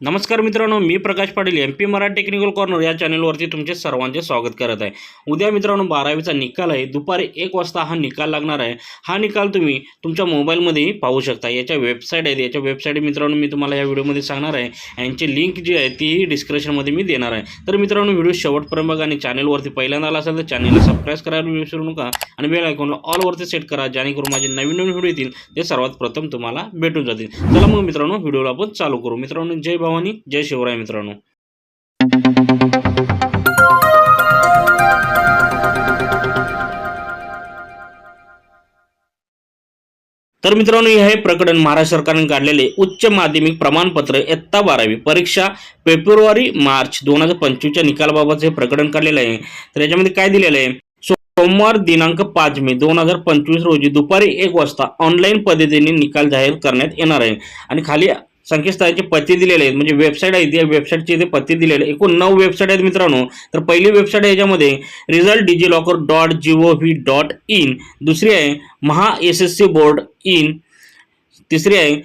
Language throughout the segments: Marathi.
नमस्कार मित्रांनो मी Prakash Patil M P Marathi technical corner या चॅनलवरती तुमचे सर्वांचे स्वागत करत आहे. उद्या मित्रांनो बारावीचा निकाल आहे. दुपारी एक वाजता हा निकाल लागणार आहे. हा निकाल तुम्ही तुमच्या मोबाईलमध्येही पाहू शकता. याच्या वेबसाईट आहेत याच्या वेबसाईट मित्रांनो मी तुम्हाला या व्हिडिओमध्ये सांगणार आहे. यांची लिंक जी आहे तीही डिस्क्रिप्शनमध्ये मी देणार आहे. तर मित्रांनो व्हिडिओ शेवटपर्यंत बघा आणि चॅनलवरती पहिल्यांदा आला असेल तर चॅनलला सबस्क्राईब करायला विसरू नका आणि बेल आयकॉनला ऑलवरती सेट करा जेणेकरून माझे नवीन नवीन व्हिडिओ येतील. ते सर्वात प्रथम तुम्हाला भेटून जातील. चला मग मित्रांनो व्हिडिओला आपण चालू करू. मित्रांनो जय भवानी जय शिवराय मित्रांनो. तर मित्रांनो हे प्रकरण. महाराष्ट्र सरकारने काढलेले उच्च माध्यमिक प्रमाणपत्र इयत्ता बारावी परीक्षा फेब्रुवारी मार्च दोन हजार पंचवीसच्या निकालाबाबत हे प्रकरण काढलेलं आहे. तर याच्यामध्ये काय दिलेलं आहे? सोमवार दिनांक पाच मे दोन हजार पंचवीस रोजी दुपारी एक वाजता ऑनलाईन पद्धतीने निकाल जाहीर करण्यात येणार आहे. आणि खाली संकेतस्थळाचे पत्ते दिलेले आहेत म्हणजे वेबसाईट आहे त्या वेबसाईटचे इथे पत्ते दिलेले आहेत एकूण नऊ वेबसाईट आहेत मित्रांनो. तर पहिली वेबसाईट आहे याच्यामध्ये result DigiLocker dot G O V dot in दुसरी आहे Maha S S C board in तिसरी आहे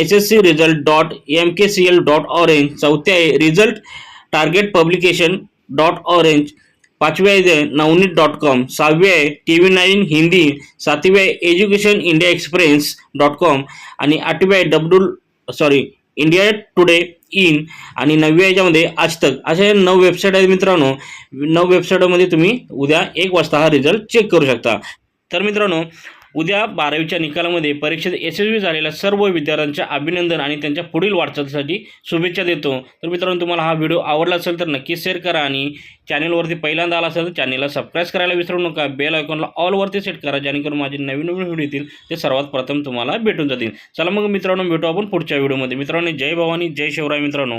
S S C result dot M K C L dot orange चौथी आहे result target publication dot orange पाचवी आहे नवनीत डॉट कॉम सहावी आहे टी व्ही नाईन हिंदी. सातवी आहे education India express dot com आणि आठवी आहे W sorry India today in आणि नवव्या याच्यामध्ये आज तक. नऊ वेबसाईट आहेत मित्रांनो. नऊ वेबसाईटमध्ये तुम्ही उद्या एक वाजता हा रिझल्ट चेक करू शकता. तर मित्रांनो उद्या बारावीच्या निकालामध्ये परीक्षेत यशस्वी झालेल्या सर्व विद्यार्थ्यांच्या अभिनंदन आणि त्यांच्या पुढील वाटचालीसाठी शुभेच्छा देतो. तर मित्रांनो तुम्हाला हा व्हिडिओ आवडला असेल तर नक्की शेअर करा आणि चॅनलवरती पहिल्यांदा आला असेल तर चॅनलला सबस्क्राईब करायला विसरू नका. बेल आयकॉनला ऑलवरती सेट करा जेणेकरून माझे नवीन नवीन व्हिडिओ येतील. ते सर्वात प्रथम तुम्हाला भेटून जातील. चला मग मित्रांनो भेटू आपण पुढच्या व्हिडिओमध्ये. मित्रांनो जय भवानी जय शिवराय मित्रांनो.